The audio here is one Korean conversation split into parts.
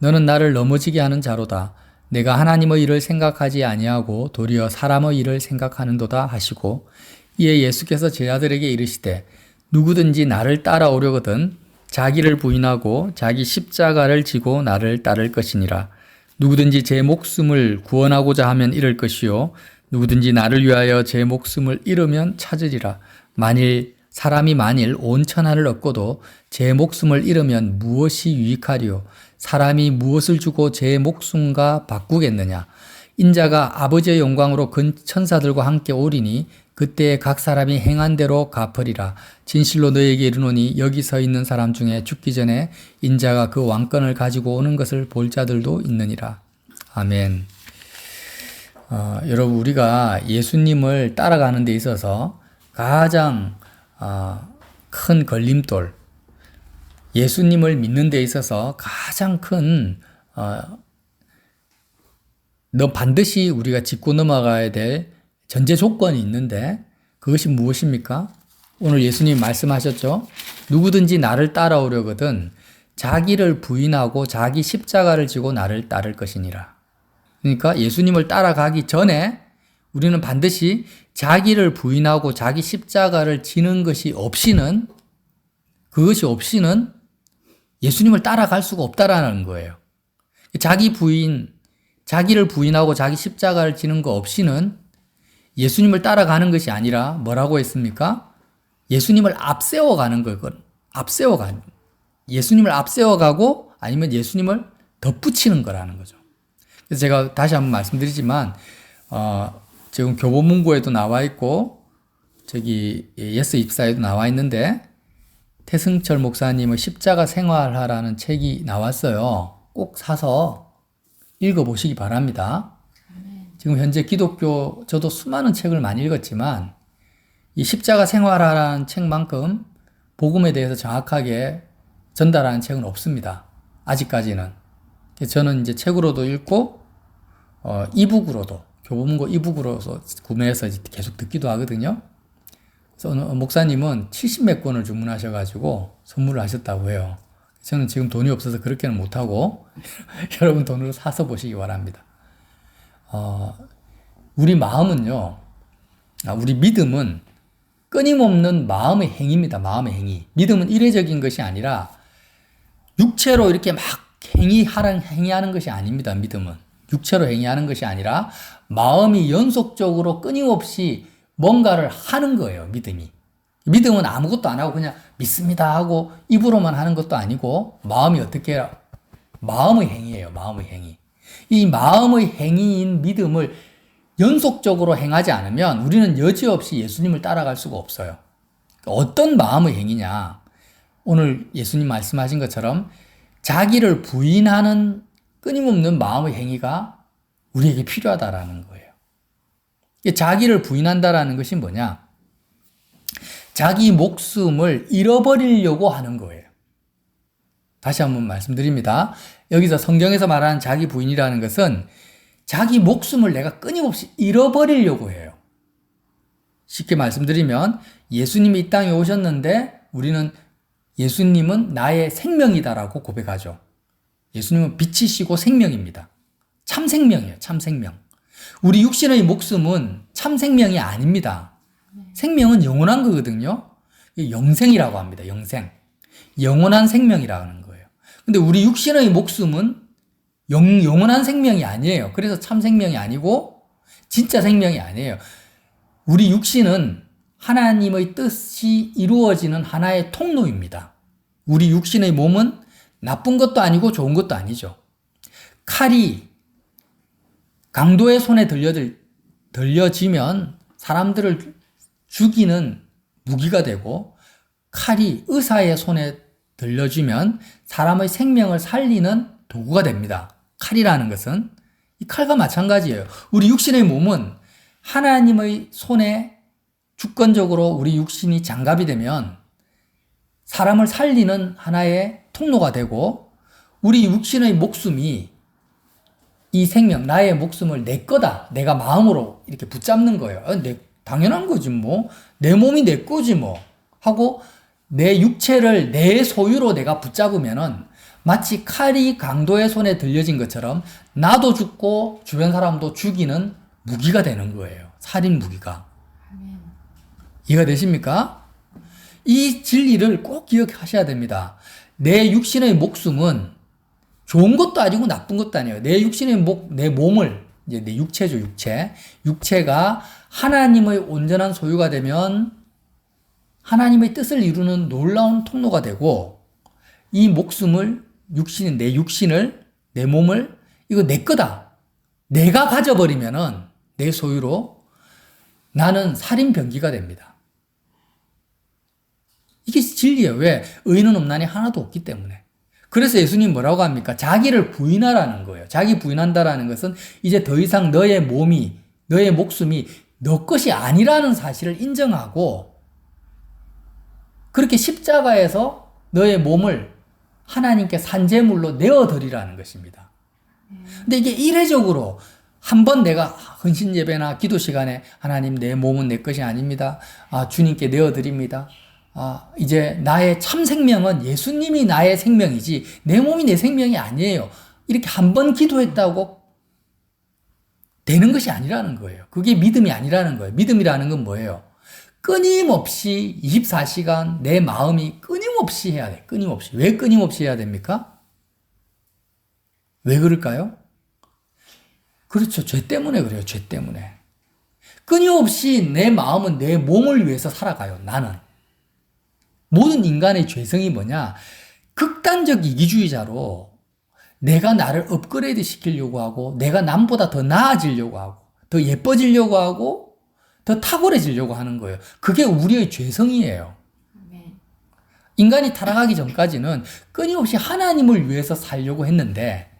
너는 나를 넘어지게 하는 자로다. 내가 하나님의 일을 생각하지 아니하고 도리어 사람의 일을 생각하는도다 하시고 이에 예수께서 제자들에게 이르시되 누구든지 나를 따라오려거든 자기를 부인하고 자기 십자가를 지고 나를 따를 것이니라. 누구든지 제 목숨을 구원하고자 하면 잃을 것이요 누구든지 나를 위하여 제 목숨을 잃으면 찾으리라. 만일 사람이 만일 온 천하를 얻고도 제 목숨을 잃으면 무엇이 유익하리요? 사람이 무엇을 주고 제 목숨과 바꾸겠느냐? 인자가 아버지의 영광으로 근 천사들과 함께 오리니 그때 각 사람이 행한 대로 갚으리라. 진실로 너에게 이르노니 여기 서 있는 사람 중에 죽기 전에 인자가 그 왕권을 가지고 오는 것을 볼 자들도 있느니라. 아멘. 어, 여러분 우리가 예수님을 따라가는 데 있어서 가장 어, 큰 걸림돌, 예수님을 믿는 데 있어서 가장 큰, 어, 너 반드시 우리가 짚고 넘어가야 될 전제 조건이 있는데 그것이 무엇입니까? 오늘 예수님 말씀하셨죠? 누구든지 나를 따라오려거든 자기를 부인하고 자기 십자가를 지고 나를 따를 것이니라. 그러니까 예수님을 따라가기 전에 우리는 반드시 자기를 부인하고 자기 십자가를 지는 것이 없이는 그것이 없이는 예수님을 따라갈 수가 없다라는 거예요. 자기 부인, 자기를 부인하고 자기 십자가를 지는 거 없이는 예수님을 따라가는 것이 아니라 뭐라고 했습니까? 예수님을 앞세워 가는 거건 앞세워 가는 예수님을 앞세워 가고 아니면 예수님을 덧붙이는 거라는 거죠. 그래서 제가 다시 한번 말씀드리지만 어, 지금 교보문고에도 나와 있고 저기 예스 입사에도 나와 있는데 태승철 목사님의 십자가 생활하라는 책이 나왔어요. 꼭 사서 읽어보시기 바랍니다. 지금 현재 기독교, 저도 수많은 책을 많이 읽었지만, 이 십자가 생활하라는 책만큼 복음에 대해서 정확하게 전달하는 책은 없습니다. 아직까지는. 저는 이제 책으로도 읽고, 어, 이북으로도, 교보문고 이북으로서 구매해서 계속 듣기도 하거든요. 목사님은 70몇 권을 주문하셔가지고 선물을 하셨다고 해요. 저는 지금 돈이 없어서 그렇게는 못하고 여러분 돈으로 사서 보시기 바랍니다. 어, 우리 마음은요, 아, 우리 믿음은 끊임없는 마음의 행위입니다. 마음의 행위. 믿음은 이례적인 것이 아니라 육체로 이렇게 막 행위하는, 행위하는 것이 아닙니다. 믿음은. 육체로 행위하는 것이 아니라 마음이 연속적으로 끊임없이 뭔가를 하는 거예요, 믿음이. 믿음은 아무것도 안 하고 그냥 믿습니다 하고 입으로만 하는 것도 아니고 마음이 어떻게 해요? 마음의 행위예요, 마음의 행위. 이 마음의 행위인 믿음을 연속적으로 행하지 않으면 우리는 여지없이 예수님을 따라갈 수가 없어요. 어떤 마음의 행위냐? 오늘 예수님 말씀하신 것처럼 자기를 부인하는 끊임없는 마음의 행위가 우리에게 필요하다라는 거예요. 자기를 부인한다라는 것이 뭐냐? 자기 목숨을 잃어버리려고 하는 거예요. 다시 한번 말씀드립니다. 여기서 성경에서 말하는 자기 부인이라는 것은 자기 목숨을 내가 끊임없이 잃어버리려고 해요. 쉽게 말씀드리면 예수님이 이 땅에 오셨는데 우리는 예수님은 나의 생명이다라고 고백하죠. 예수님은 빛이시고 생명입니다. 참 생명이에요. 참 생명. 우리 육신의 목숨은 참 생명이 아닙니다. 생명은 영원한 거거든요. 영생이라고 합니다. 영생. 영원한 생명이라는 거예요. 근데 우리 육신의 목숨은 영, 영원한 생명이 아니에요. 그래서 참 생명이 아니고 진짜 생명이 아니에요. 우리 육신은 하나님의 뜻이 이루어지는 하나의 통로입니다. 우리 육신의 몸은 나쁜 것도 아니고 좋은 것도 아니죠. 칼이 강도의 손에 들려들, 들려지면 사람들을 죽이는 무기가 되고 칼이 의사의 손에 들려주면 사람의 생명을 살리는 도구가 됩니다. 칼이라는 것은 이 칼과 마찬가지예요. 우리 육신의 몸은 하나님의 손에 주권적으로 우리 육신이 장갑이 되면 사람을 살리는 하나의 통로가 되고 우리 육신의 목숨이 이 생명, 나의 목숨을 내 거다. 내가 마음으로 이렇게 붙잡는 거예요. 아, 내, 당연한 거지 뭐. 내 몸이 내 거지 뭐. 하고 내 육체를 내 소유로 내가 붙잡으면은 마치 칼이 강도의 손에 들려진 것처럼 나도 죽고 주변 사람도 죽이는 무기가 되는 거예요. 살인 무기가. 이해가 되십니까? 이 진리를 꼭 기억하셔야 됩니다. 내 육신의 목숨은 좋은 것도 아니고 나쁜 것도 아니에요. 내 육신의 목, 내 몸을, 이제 내 육체죠, 육체. 육체가 하나님의 온전한 소유가 되면 하나님의 뜻을 이루는 놀라운 통로가 되고 이 목숨을 육신, 내 육신을, 내 몸을 이거 내 거다. 내가 가져버리면은 내 소유로 나는 살인 병기가 됩니다. 이게 진리예요. 왜? 의는 없나니 하나도 없기 때문에. 그래서 예수님 뭐라고 합니까? 자기를 부인하라는 거예요. 자기 부인한다라는 것은 이제 더 이상 너의 몸이, 너의 목숨이 너 것이 아니라는 사실을 인정하고 그렇게 십자가에서 너의 몸을 하나님께 산재물로 내어드리라는 것입니다. 근데 이게 이례적으로 한 번 내가 헌신 예배나 기도 시간에 하나님 내 몸은 내 것이 아닙니다. 아, 주님께 내어드립니다. 아, 이제 나의 참 생명은 예수님이 나의 생명이지 내 몸이 내 생명이 아니에요. 이렇게 한 번 기도했다고 되는 것이 아니라는 거예요. 그게 믿음이 아니라는 거예요. 믿음이라는 건 뭐예요? 끊임없이 24시간 내 마음이 끊임없이 해야 돼. 끊임없이. 왜 끊임없이 해야 됩니까? 왜 그럴까요? 그렇죠. 죄 때문에 그래요. 죄 때문에. 끊임없이 내 마음은 내 몸을 위해서 살아가요. 나는. 모든 인간의 죄성이 뭐냐? 극단적 이기주의자로 내가 나를 업그레이드 시키려고 하고, 내가 남보다 더 나아지려고 하고, 더 예뻐지려고 하고, 더 탁월해지려고 하는 거예요. 그게 우리의 죄성이에요. 인간이 타락하기 전까지는 끊임없이 하나님을 위해서 살려고 했는데,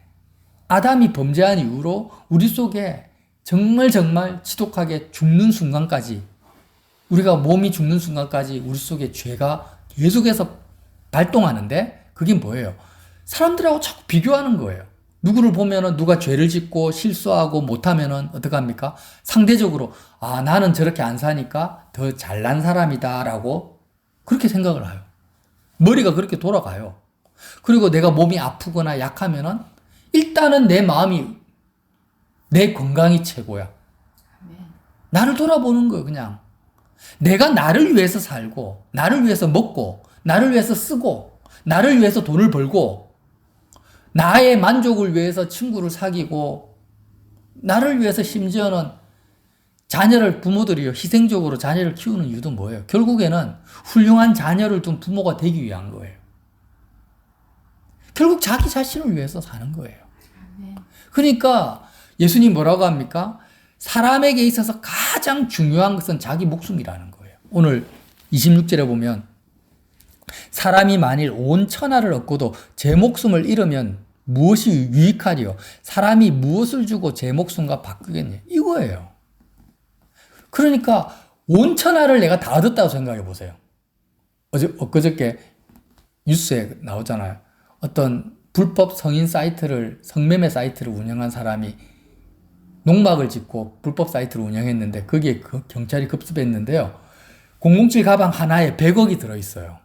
아담이 범죄한 이후로 우리 속에 정말 정말 지독하게 죽는 순간까지, 우리가 몸이 죽는 순간까지 우리 속에 죄가 계속해서 발동하는데 그게 뭐예요? 사람들하고 자꾸 비교하는 거예요. 누구를 보면은 누가 죄를 짓고 실수하고 못하면은 어떡합니까? 상대적으로 아 나는 저렇게 안 사니까 더 잘난 사람이다라고 그렇게 생각을 해요. 머리가 그렇게 돌아가요. 그리고 내가 몸이 아프거나 약하면은 일단은 내 마음이 내 건강이 최고야. 나를 돌아보는 거예요, 그냥. 내가 나를 위해서 살고, 나를 위해서 먹고, 나를 위해서 쓰고, 나를 위해서 돈을 벌고, 나의 만족을 위해서 친구를 사귀고, 나를 위해서 심지어는 자녀를 부모들이요, 희생적으로 자녀를 키우는 이유도 뭐예요? 결국에는 훌륭한 자녀를 둔 부모가 되기 위한 거예요. 결국 자기 자신을 위해서 사는 거예요. 그러니까 예수님 뭐라고 합니까? 사람에게 있어서 가장 중요한 것은 자기 목숨이라는 거예요. 오늘 26절에 보면 사람이 만일 온 천하를 얻고도 제 목숨을 잃으면 무엇이 유익하리요? 사람이 무엇을 주고 제 목숨과 바꾸겠냐? 이거예요. 그러니까 온 천하를 내가 다 얻었다고 생각해 보세요. 어제 엊그저께 뉴스에 나오잖아요. 어떤 불법 성인 사이트를 성매매 사이트를 운영한 사람이 농막을 짓고 불법 사이트를 운영했는데 거기에 그 경찰이 급습했는데요. 007 가방 하나에 100억이 들어있어요.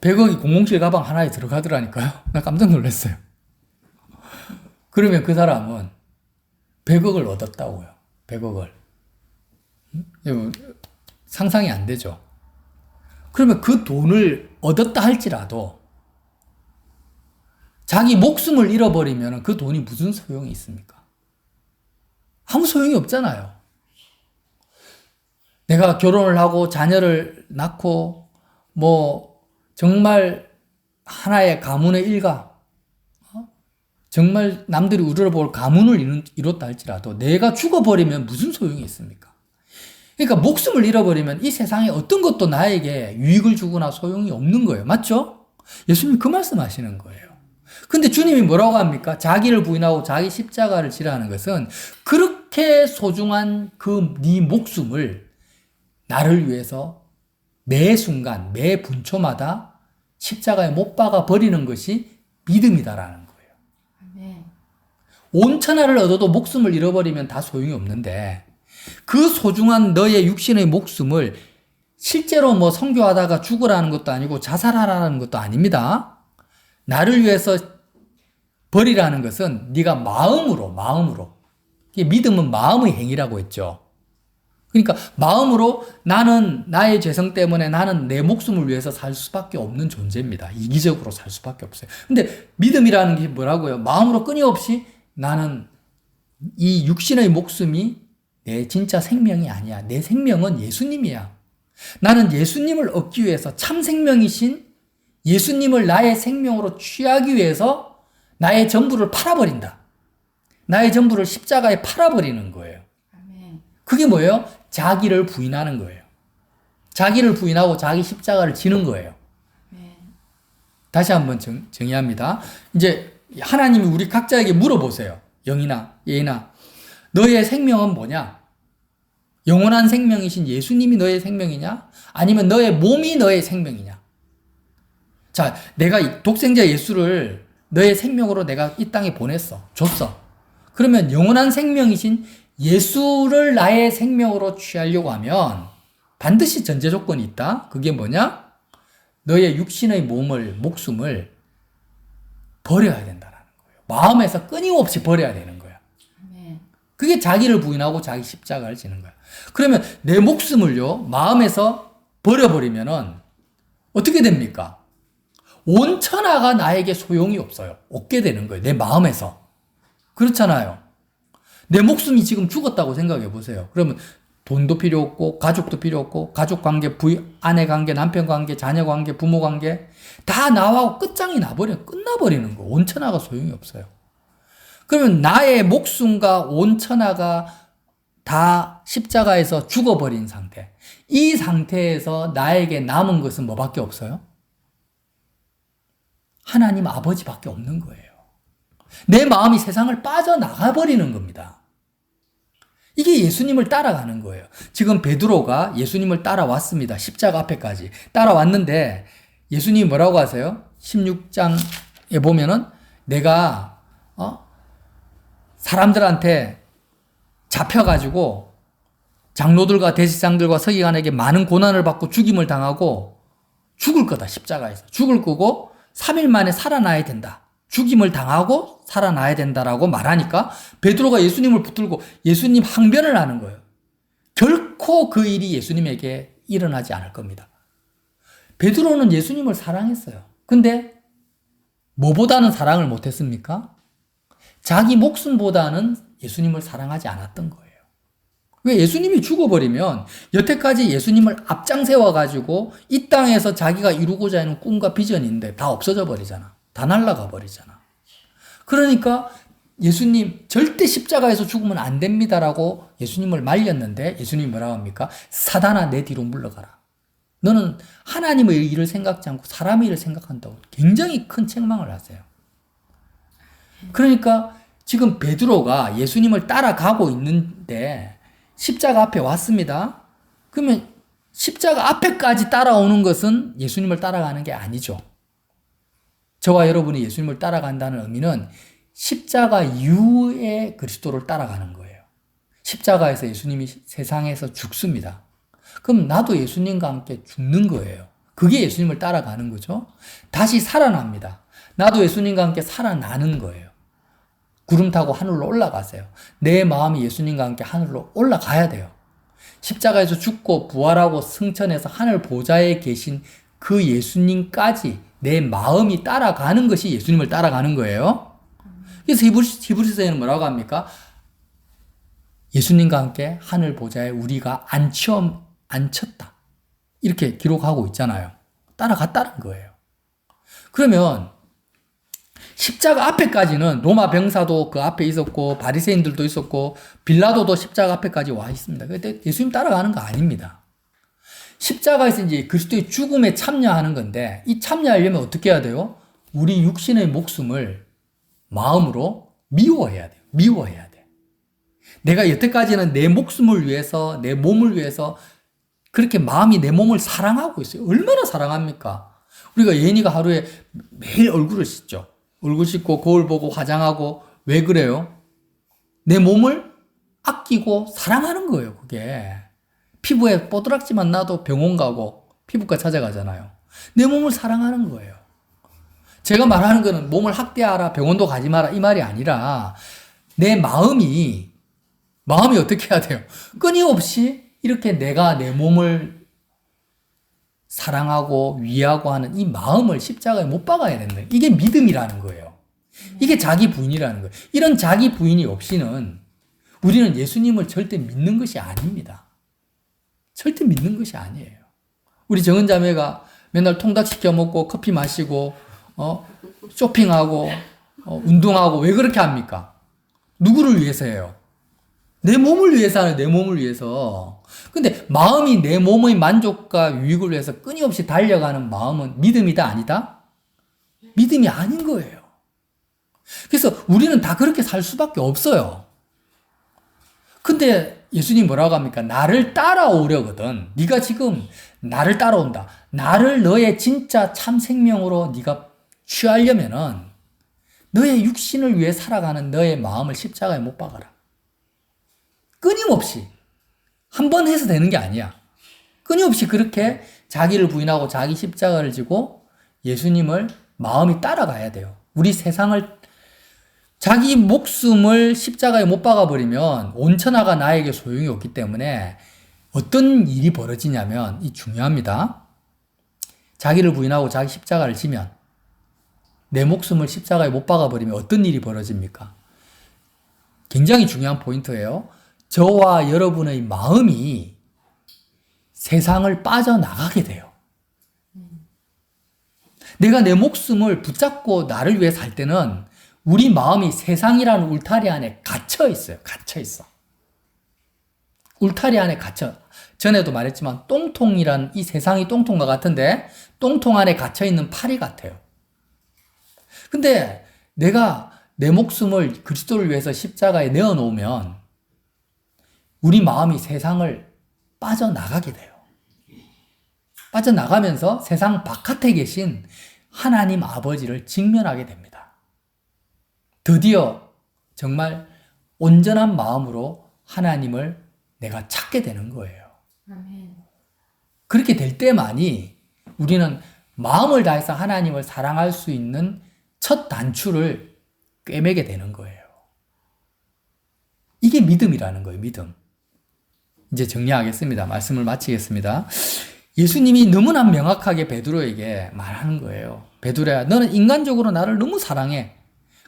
100억이 007 가방 하나에 들어가더라니까요. 나 깜짝 놀랐어요. 그러면 그 사람은 100억을 얻었다고요. 100억을. 상상이 안 되죠. 그러면 그 돈을 얻었다 할지라도 자기 목숨을 잃어버리면 그 돈이 무슨 소용이 있습니까? 아무 소용이 없잖아요. 내가 결혼을 하고 자녀를 낳고 뭐 정말 하나의 가문의 일가 어? 정말 남들이 우러볼 가문을 이뤘다 할지라도 내가 죽어버리면 무슨 소용이 있습니까? 그러니까 목숨을 잃어버리면 이 세상에 어떤 것도 나에게 유익을 주거나 소용이 없는 거예요. 맞죠? 예수님이 그 말씀 하시는 거예요. 근데 주님이 뭐라고 합니까? 자기를 부인하고 자기 십자가를 지라는 것은 그렇게 소중한 그 네 목숨을 나를 위해서 매 순간, 매 분초마다 십자가에 못 박아 버리는 것이 믿음이다라는 거예요. 아멘. 온 천하를 얻어도 목숨을 잃어버리면 다 소용이 없는데 그 소중한 너의 육신의 목숨을 실제로 뭐 성교하다가 죽으라는 것도 아니고 자살하라는 것도 아닙니다. 나를 위해서 버리라는 것은 네가 마음으로 마음으로 믿음은 마음의 행위라고 했죠. 그러니까 마음으로 나는 나의 죄성 때문에 나는 내 목숨을 위해서 살 수밖에 없는 존재입니다. 이기적으로 살 수밖에 없어요. 근데 믿음이라는 게 뭐라고요? 마음으로 끊임없이 나는 이 육신의 목숨이 내 진짜 생명이 아니야. 내 생명은 예수님이야. 나는 예수님을 얻기 위해서 참 생명이신 예수님을 나의 생명으로 취하기 위해서 나의 전부를 팔아버린다. 나의 전부를 십자가에 팔아버리는 거예요. 그게 뭐예요? 자기를 부인하는 거예요. 자기를 부인하고 자기 십자가를 지는 거예요. 다시 한번 정, 정의합니다. 이제 하나님이 우리 각자에게 물어보세요. 영이나 예나 너의 생명은 뭐냐? 영원한 생명이신 예수님이 너의 생명이냐? 아니면 너의 몸이 너의 생명이냐? 자, 내가 이 독생자 예수를 너의 생명으로 내가 이 땅에 보냈어. 줬어. 그러면 영원한 생명이신 예수를 나의 생명으로 취하려고 하면 반드시 전제 조건이 있다. 그게 뭐냐? 너의 육신의 몸을, 목숨을 버려야 된다는 거예요. 마음에서 끊임없이 버려야 되는 거야. 그게 자기를 부인하고 자기 십자가를 지는 거야. 그러면 내 목숨을요, 마음에서 버려버리면은 어떻게 됩니까? 온 천하가 나에게 소용이 없어요. 없게 되는 거예요. 내 마음에서. 그렇잖아요. 내 목숨이 지금 죽었다고 생각해 보세요. 그러면 돈도 필요 없고, 가족도 필요 없고, 가족 관계, 부인, 아내 관계, 남편 관계, 자녀 관계, 부모 관계, 다 나하고 끝장이 나버려, 끝나버리는 거. 온 천하가 소용이 없어요. 그러면 나의 목숨과 온 천하가 다 십자가에서 죽어버린 상태. 이 상태에서 나에게 남은 것은 뭐밖에 없어요? 하나님 아버지밖에 없는 거예요. 내 마음이 세상을 빠져나가 버리는 겁니다. 이게 예수님을 따라가는 거예요. 지금 베드로가 예수님을 따라왔습니다. 십자가 앞에까지. 따라왔는데 예수님이 뭐라고 하세요? 16장에 보면은 내가 어? 사람들한테 잡혀가지고 장로들과 대제장들과 서기관에게 많은 고난을 받고 죽임을 당하고 죽을 거다 십자가에서 죽을 거고 3일 만에 살아나야 된다. 죽임을 당하고 살아나야 된다라고 말하니까 베드로가 예수님을 붙들고 예수님 항변을 하는 거예요. 결코 그 일이 예수님에게 일어나지 않을 겁니다. 베드로는 예수님을 사랑했어요. 근데 뭐보다는 사랑을 못했습니까? 자기 목숨보다는 예수님을 사랑하지 않았던 거예요. 왜 예수님이 죽어버리면 여태까지 예수님을 앞장 세워가지고 이 땅에서 자기가 이루고자 하는 꿈과 비전인데 다 없어져 버리잖아. 다 날라가 버리잖아. 그러니까 예수님 절대 십자가에서 죽으면 안 됩니다라고 예수님을 말렸는데 예수님이 뭐라고 합니까? 사단아 내 뒤로 물러가라. 너는 하나님의 일을 생각지 않고 사람의 일을 생각한다고 굉장히 큰 책망을 하세요. 그러니까 지금 베드로가 예수님을 따라가고 있는데 십자가 앞에 왔습니다. 그러면 십자가 앞에까지 따라오는 것은 예수님을 따라가는 게 아니죠. 저와 여러분이 예수님을 따라간다는 의미는 십자가 이후에 그리스도를 따라가는 거예요. 십자가에서 예수님이 세상에서 죽습니다. 그럼 나도 예수님과 함께 죽는 거예요. 그게 예수님을 따라가는 거죠. 다시 살아납니다. 나도 예수님과 함께 살아나는 거예요. 구름 타고 하늘로 올라가세요. 내 마음이 예수님과 함께 하늘로 올라가야 돼요. 십자가에서 죽고 부활하고 승천해서 하늘 보좌에 계신 그 예수님까지 내 마음이 따라가는 것이 예수님을 따라가는 거예요. 그래서 히브리서에는 뭐라고 합니까? 예수님과 함께 하늘 보좌에 우리가 앉혀, 앉혔다. 이렇게 기록하고 있잖아요. 따라갔다는 거예요. 그러면 십자가 앞에까지는 로마 병사도 그 앞에 있었고 바리새인들도 있었고 빌라도도 십자가 앞에까지 와 있습니다. 그때 예수님 따라가는 거 아닙니다. 십자가에서 이제 그리스도의 죽음에 참여하는 건데 이 참여하려면 어떻게 해야 돼요? 우리 육신의 목숨을 마음으로 미워해야 돼요. 미워해야 돼. 내가 여태까지는 내 목숨을 위해서, 내 몸을 위해서 그렇게 마음이 내 몸을 사랑하고 있어요. 얼마나 사랑합니까? 우리가 예인이가 하루에 매일 얼굴을 씻죠. 얼굴 씻고 거울 보고 화장하고 왜 그래요? 내 몸을 아끼고 사랑하는 거예요, 그게. 피부에 뽀드락지만 나도 병원 가고 피부과 찾아가잖아요. 내 몸을 사랑하는 거예요. 제가 말하는 거는 몸을 학대하라, 병원도 가지 마라 이 말이 아니라 내 마음이 마음이 어떻게 해야 돼요? 끊임없이 이렇게 내가 내 몸을 사랑하고 위하고 하는 이 마음을 십자가에 못 박아야 된다. 이게 믿음이라는 거예요. 이게 자기 부인이라는 거예요. 이런 자기 부인이 없이는 우리는 예수님을 절대 믿는 것이 아닙니다. 절대 믿는 것이 아니에요. 우리 정은 자매가 맨날 통닭 시켜 먹고 커피 마시고 어 쇼핑하고 어, 운동하고 왜 그렇게 합니까? 누구를 위해서 해요? 내 몸을 위해서 하는 내 몸을 위해서. 근데 마음이 내 몸의 만족과 유익을 위해서 끊임없이 달려가는 마음은 믿음이다 아니다? 믿음이 아닌 거예요. 그래서 우리는 다 그렇게 살 수밖에 없어요. 근데 예수님 뭐라고 합니까? 나를 따라오려거든. 네가 지금 나를 따라온다. 나를 너의 진짜 참 생명으로 네가 취하려면은 너의 육신을 위해 살아가는 너의 마음을 십자가에 못 박아라. 끊임없이 한 번 해서 되는 게 아니야. 끊임없이 그렇게 자기를 부인하고 자기 십자가를 지고 예수님을 마음이 따라가야 돼요. 우리 세상을 자기 목숨을 십자가에 못 박아버리면 온천하가 나에게 소용이 없기 때문에 어떤 일이 벌어지냐면 이 중요합니다. 자기를 부인하고 자기 십자가를 지면 내 목숨을 십자가에 못 박아버리면 어떤 일이 벌어집니까? 굉장히 중요한 포인트예요. 저와 여러분의 마음이 세상을 빠져나가게 돼요. 내가 내 목숨을 붙잡고 나를 위해 살 때는 우리 마음이 세상이라는 울타리 안에 갇혀 있어요. 갇혀 있어. 울타리 안에 갇혀. 전에도 말했지만 똥통이란 이 세상이 똥통과 같은데 똥통 안에 갇혀 있는 파리 같아요. 근데 내가 내 목숨을 그리스도를 위해서 십자가에 내어 놓으면 우리 마음이 세상을 빠져나가게 돼요. 빠져나가면서 세상 바깥에 계신 하나님 아버지를 직면하게 됩니다. 드디어 정말 온전한 마음으로 하나님을 내가 찾게 되는 거예요. 아멘. 그렇게 될 때만이 우리는 마음을 다해서 하나님을 사랑할 수 있는 첫 단추를 꿰매게 되는 거예요. 이게 믿음이라는 거예요, 믿음. 이제 정리하겠습니다. 말씀을 마치겠습니다. 예수님이 너무나 명확하게 베드로에게 말하는 거예요. 베드로야, 너는 인간적으로 나를 너무 사랑해.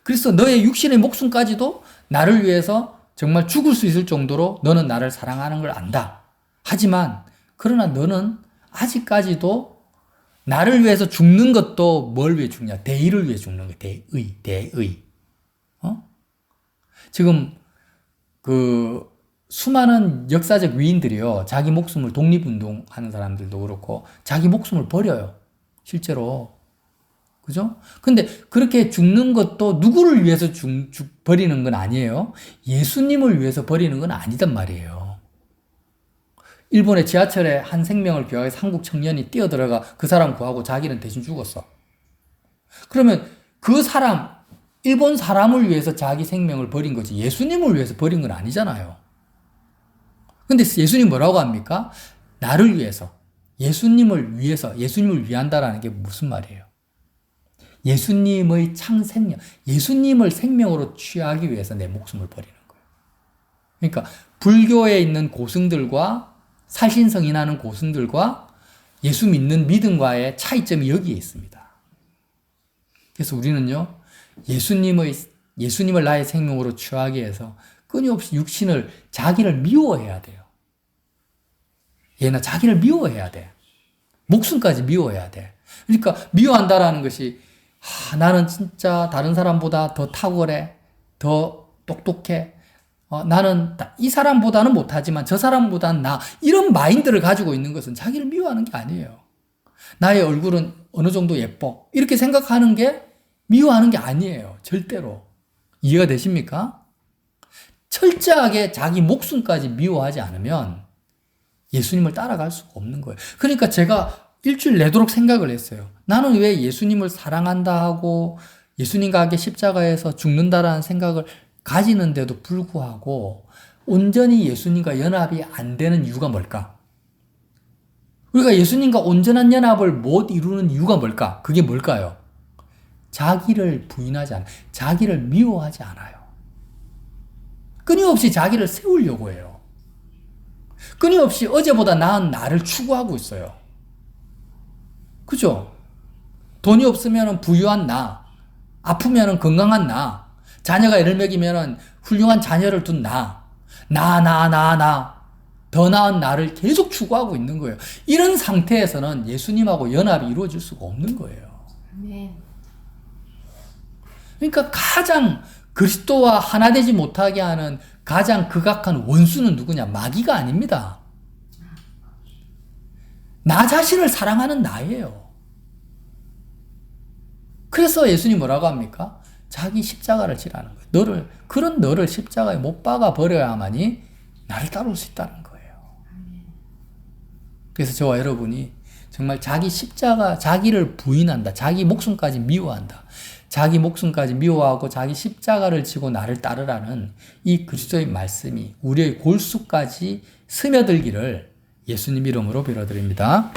그래서 너의 육신의 목숨까지도 나를 위해서 정말 죽을 수 있을 정도로 너는 나를 사랑하는 걸 안다. 하지만 그러나 너는 아직까지도 나를 위해서 죽는 것도 뭘 위해 죽냐? 대의를 위해 죽는 거야. 대의, 대의. 어? 지금 그 수많은 역사적 위인들이요. 자기 목숨을 독립운동 하는 사람들도 그렇고 자기 목숨을 버려요. 실제로. 그죠? 근데 그렇게 죽는 것도 누구를 위해서 죽, 죽, 버리는 건 아니에요. 예수님을 위해서 버리는 건 아니단 말이에요. 일본의 지하철에 한 생명을 구하기 한국 청년이 뛰어들어가 그 사람 구하고 자기는 대신 죽었어. 그러면 그 사람, 일본 사람을 위해서 자기 생명을 버린 거지 예수님을 위해서 버린 건 아니잖아요. 근데 예수님 뭐라고 합니까? 나를 위해서, 예수님을 위해서, 예수님을 위한다라는 게 무슨 말이에요? 예수님의 창 생명, 예수님을 생명으로 취하기 위해서 내 목숨을 버리는 거예요. 그러니까 불교에 있는 고승들과 살신성인하는 고승들과 예수 믿는 믿음과의 차이점이 여기에 있습니다. 그래서 우리는요, 예수님의, 예수님을 나의 생명으로 취하기 위해서 끊임없이 육신을, 자기를 미워해야 돼요. 얘나 자기를 미워해야 돼. 목숨까지 미워해야 돼. 그러니까 미워한다라는 것이 아, 나는 진짜 다른 사람보다 더 탁월해, 더 똑똑해. 어, 나는 이 사람보다는 못하지만 저 사람보다는 나 이런 마인드를 가지고 있는 것은 자기를 미워하는 게 아니에요. 나의 얼굴은 어느 정도 예뻐 이렇게 생각하는 게 미워하는 게 아니에요. 절대로. 이해가 되십니까? 철저하게 자기 목숨까지 미워하지 않으면 예수님을 따라갈 수가 없는 거예요. 그러니까 제가 일주일 내도록 생각을 했어요. 나는 왜 예수님을 사랑한다 하고 예수님과 함께 십자가에서 죽는다라는 생각을 가지는데도 불구하고 온전히 예수님과 연합이 안 되는 이유가 뭘까? 우리가 예수님과 온전한 연합을 못 이루는 이유가 뭘까? 그게 뭘까요? 자기를 부인하지 않아. 자기를 미워하지 않아요. 끊임없이 자기를 세우려고 해요. 끊임없이 어제보다 나은 나를 추구하고 있어요. 그죠? 돈이 없으면 부유한 나, 아프면 건강한 나, 자녀가 애를 먹이면 훌륭한 자녀를 둔 나, 나, 나, 나, 나, 더 나은 나를 계속 추구하고 있는 거예요. 이런 상태에서는 예수님하고 연합이 이루어질 수가 없는 거예요. 그러니까 가장 그리스도와 하나 되지 못하게 하는 가장 극악한 원수는 누구냐? 마귀가 아닙니다. 나 자신을 사랑하는 나예요. 그래서 예수님 뭐라고 합니까? 자기 십자가를 지라는 거예요. 너를 그런 너를 십자가에 못 박아 버려야만이 나를 따라올 수 있다는 거예요. 그래서 저와 여러분이 정말 자기 십자가, 자기를 부인한다. 자기 목숨까지 미워한다. 자기 목숨까지 미워하고 자기 십자가를 지고 나를 따르라는 이 그리스도의 말씀이 우리의 골수까지 스며들기를 예수님 이름으로 빌어드립니다.